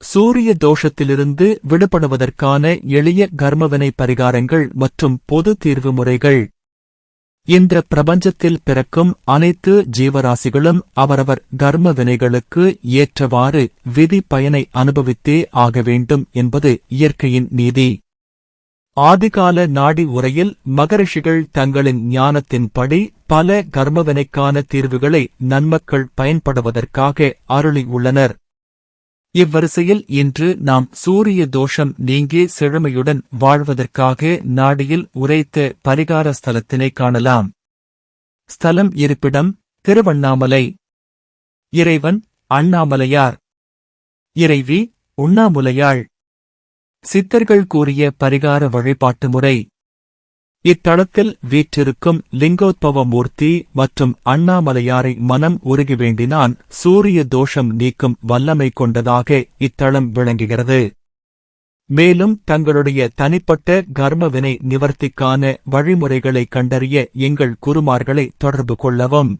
சூரிய தோஷத்திலிருந்து விடுபடுவதற்கான எளிய கர்மவினை பரிகாரங்கள் மற்றும் பொது தீர்வு முறைகள். இந்த பிரபஞ்சத்தில் பிறக்கும் அனைத்து ஜீவராசிகளும் அவரவர் கர்ம வினைகளுக்கு ஏற்றவாறு விதி பயனை அனுபவித்தே ஆக வேண்டும் என்பது இயற்கையின் நீதி. ஆதிகால நாடி உரையில் மகரிஷிகள் தங்களின் ஞானத்தின்படி பல கர்மவினைக்கான தீர்வுகளை நன்மக்கள் பயன்படுவதற்காக அருளி உள்ளனர். இவ்வரிசையில் இன்று நாம் சூரிய தோஷம் நீங்கி செழுமையுடன் வாழ்வதற்காக நாடியில் உரைத்த பரிகார ஸ்தலத்தினை காணலாம். ஸ்தலம் இருப்பிடம் திருவண்ணாமலை. இறைவன் அண்ணாமலையார். இறைவி உண்ணாமுலையாள். சித்தர்கள் கூறிய பரிகார வழிபாட்டு முறை. இத்தலத்தில் வீற்றிருக்கும் லிங்கோத்பவ மூர்த்தி மற்றும் அண்ணாமலையாரை மனம் உருகி வேண்டினான். சூரிய தோஷம் நீக்கும் வல்லமை கொண்டதாக இத்தலம் விளங்குகிறது. மேலும் தங்களுடைய தனிப்பட்ட கர்மவினை நிவர்த்திக்கான வழிமுறைகளை கண்டறிய எங்கள் குருமார்களை தொடர்பு கொள்ளவும்.